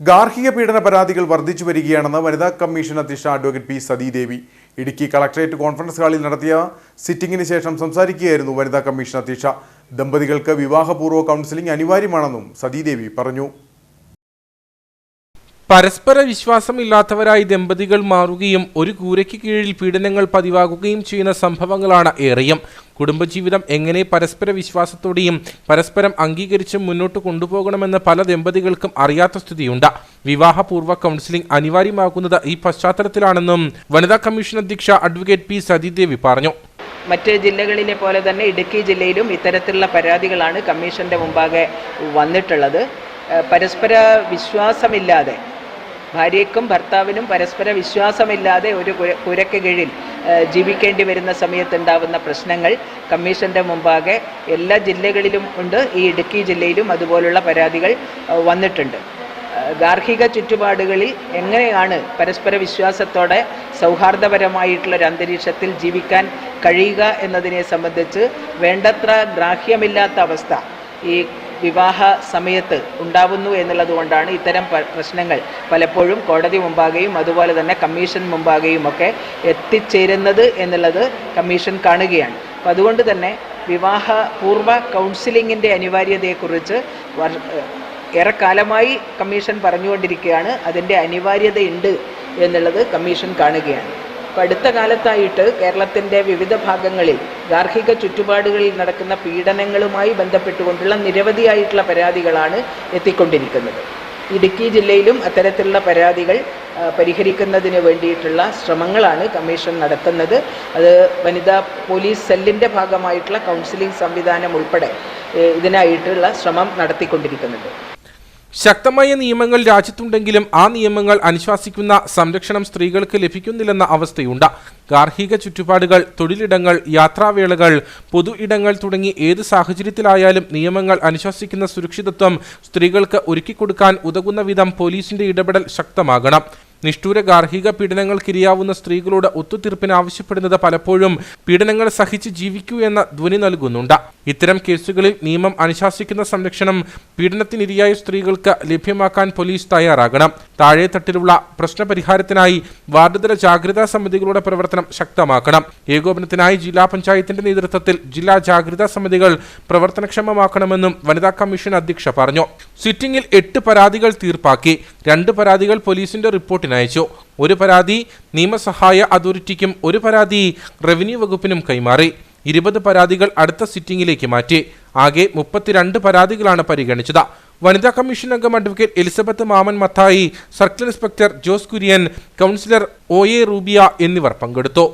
ഗാർഹിക പീഡന പരാതികൾ വർദ്ധിച്ചു വരികയാണെന്ന് വനിതാ കമ്മീഷൻ അധ്യക്ഷ advocate P Sathidevi. Idukki collectorate conference ഹാളിൽ നടത്തിയ സിറ്റിംഗിന് ശേഷം സംസാരിക്കുകയായിരുന്നു വനിതാ കമ്മീഷൻ അധ്യക്ഷ. ദമ്പതികൾക്ക് വിവാഹപൂർവ കൗൺസിലിംഗ് അനിവാര്യമാണെന്നും സതീദേവി പറഞ്ഞു. പരസ്പര വിശ്വാസമില്ലാത്തവരായി ദമ്പതികൾ മാറുകയും ഒരു കൂരയ്ക്ക് കീഴിൽ പീഡനങ്ങൾ പതിവാകുകയും ചെയ്യുന്ന സംഭവങ്ങളാണ് ഏറെയും. കുടുംബജീവിതം എങ്ങനെ പരസ്പര വിശ്വാസത്തോടെയും പരസ്പരം അംഗീകരിച്ചും മുന്നോട്ട് കൊണ്ടുപോകണമെന്ന് പല ദമ്പതികൾക്കും അറിയാത്ത സ്ഥിതിയുണ്ട്. വിവാഹപൂർവ കൗൺസിലിംഗ് അനിവാര്യമാകുന്നത് ഈ പശ്ചാത്തലത്തിലാണെന്നും വനിതാ കമ്മീഷൻ അധ്യക്ഷ അഡ്വക്കേറ്റ് പി സതീദേവി പറഞ്ഞു. മറ്റ് ജില്ലകളിലെ പോലെ തന്നെ ഇടുക്കി ജില്ലയിലും ഇത്തരത്തിലുള്ള പരാതികളാണ് കമ്മീഷന്റെ മുമ്പാകെ വന്നിട്ടുള്ളത്. പരസ്പര വിശ്വാസമില്ലാതെ ഭാര്യയ്ക്കും ഭർത്താവിനും പരസ്പര വിശ്വാസമില്ലാതെ ഒരു കുരക്ക് കീഴിൽ ജീവിക്കേണ്ടി വരുന്ന സമയത്തുണ്ടാവുന്ന പ്രശ്നങ്ങൾ കമ്മീഷന്റെ മുമ്പാകെ എല്ലാ ജില്ലകളിലും ഉണ്ട്. ഈ ഇടുക്കി ജില്ലയിലും അതുപോലുള്ള പരാതികൾ വന്നിട്ടുണ്ട്. ഗാർഹിക ചുറ്റുപാടുകളിൽ എങ്ങനെയാണ് പരസ്പര വിശ്വാസത്തോടെ സൗഹാർദ്ദപരമായിട്ടുള്ള ഒരു അന്തരീക്ഷത്തിൽ ജീവിക്കാൻ കഴിയുക എന്നതിനെ സംബന്ധിച്ച് വേണ്ടത്ര ഗ്രാഹ്യമില്ലാത്ത അവസ്ഥ ഈ വിവാഹ സമയത്ത് ഉണ്ടാവുന്നു എന്നുള്ളതുകൊണ്ടാണ് ഇത്തരം പ്രശ്നങ്ങൾ പലപ്പോഴും കോടതി മുമ്പാകെയും അതുപോലെ തന്നെ കമ്മീഷൻ മുമ്പാകെയും ഒക്കെ എത്തിച്ചേരുന്നത് എന്നുള്ളത് കമ്മീഷൻ കാണുകയാണ്. അപ്പം അതുകൊണ്ട് തന്നെ വിവാഹ പൂർവ കൗൺസിലിങ്ങിന്റെ അനിവാര്യതയെക്കുറിച്ച് ഏറെക്കാലമായി കമ്മീഷൻ പറഞ്ഞുകൊണ്ടിരിക്കുകയാണ്. അതിന്റെ അനിവാര്യതയുണ്ട് എന്നുള്ളത് കമ്മീഷൻ കാണുകയാണ്. അപ്പോൾ അടുത്ത കാലത്തായിട്ട് കേരളത്തിന്റെ വിവിധ ഭാഗങ്ങളിൽ ഗാർഹിക ചുറ്റുപാടുകളിൽ നടക്കുന്ന പീഡനങ്ങളുമായി ബന്ധപ്പെട്ടുകൊണ്ടുള്ള നിരവധിയായിട്ടുള്ള പരാതികളാണ് എത്തിക്കൊണ്ടിരിക്കുന്നത്. ഇടുക്കി ജില്ലയിലും അത്തരത്തിലുള്ള പരാതികൾ പരിഹരിക്കുന്നതിന് വേണ്ടിയിട്ടുള്ള ശ്രമങ്ങളാണ് കമ്മീഷൻ നടത്തുന്നത്. അത് വനിതാ പോലീസ് സെല്ലിന്റെ ഭാഗമായിട്ടുള്ള കൗൺസിലിംഗ് സംവിധാനം ഉൾപ്പെടെ ഇതിനായിട്ടുള്ള ശ്രമം നടത്തിക്കൊണ്ടിരിക്കുന്നുണ്ട്. ശക്തമായ നിയമങ്ങൾ രാജ്യത്തുണ്ടെങ്കിലും ആ നിയമങ്ങൾ അനുശാസിക്കുന്ന സംരക്ഷണം സ്ത്രീകൾക്ക് ലഭിക്കുന്നില്ലെന്ന അവസ്ഥയുണ്ട്. ഗാർഹിക ചുറ്റുപാടുകൾ തൊഴിലിടങ്ങൾ യാത്രാവേളകൾ പൊതു ഇടങ്ങൾ തുടങ്ങി ഏത് സാഹചര്യത്തിലായാലും നിയമങ്ങൾ അനുശാസിക്കുന്ന സുരക്ഷിതത്വം സ്ത്രീകൾക്ക് ഒരുക്കിക്കൊടുക്കാൻ ഉതകുന്ന വിധം പോലീസിന്റെ ഇടപെടൽ ശക്തമാകണം. നിഷ്ഠൂര ഗാർഹിക പീഡനങ്ങൾക്കിരയാവുന്ന സ്ത്രീകളോട് ഒത്തുതീർപ്പിന് ആവശ്യപ്പെടുന്നത് പലപ്പോഴും പീഡനങ്ങൾ സഹിച്ച് ജീവിക്കൂ എന്ന ധ്വനി നൽകുന്നുണ്ട്. ഇത്തരം കേസുകളിൽ നിയമം അനുശാസിക്കുന്ന സംരക്ഷണം പീഡനത്തിനിരയായ സ്ത്രീകൾക്ക് ലഭ്യമാക്കാൻ പോലീസ് തയ്യാറാകണം. താഴെത്തട്ടിലുള്ള പ്രശ്നപരിഹാരത്തിനായി വാർഡുതല ജാഗ്രതാ സമിതികളുടെ പ്രവർത്തനം ശക്തമാക്കണം. ഏകോപനത്തിനായി ജില്ലാ പഞ്ചായത്തിന്റെ നേതൃത്വത്തിൽ ജില്ലാ ജാഗ്രതാ സമിതികൾ പ്രവർത്തനക്ഷമമാക്കണമെന്നും വനിതാ കമ്മീഷൻ അധ്യക്ഷ പറഞ്ഞു. സിറ്റിംഗിൽ എട്ട് പരാതികൾ തീർപ്പാക്കി. രണ്ട് പരാതികൾ പോലീസിന്റെ റിപ്പോർട്ടിന് അയച്ചു. ഒരു പരാതി നിയമസഹായ അതോറിറ്റിക്കും ഒരു പരാതി റവന്യൂ വകുപ്പിനും കൈമാറി. ഇരുപത് പരാതികൾ അടുത്ത സിറ്റിംഗിലേക്ക് മാറ്റി. ആകെ മുപ്പത്തിരണ്ട് പരാതികളാണ് പരിഗണിച്ചത്. വനിതാ കമ്മീഷൻ അംഗം advocate Elizabeth Mamman Mathai circle inspector Jose Kurian councillor O A Rubiya എന്നിവർ പങ്കെടുത്തു.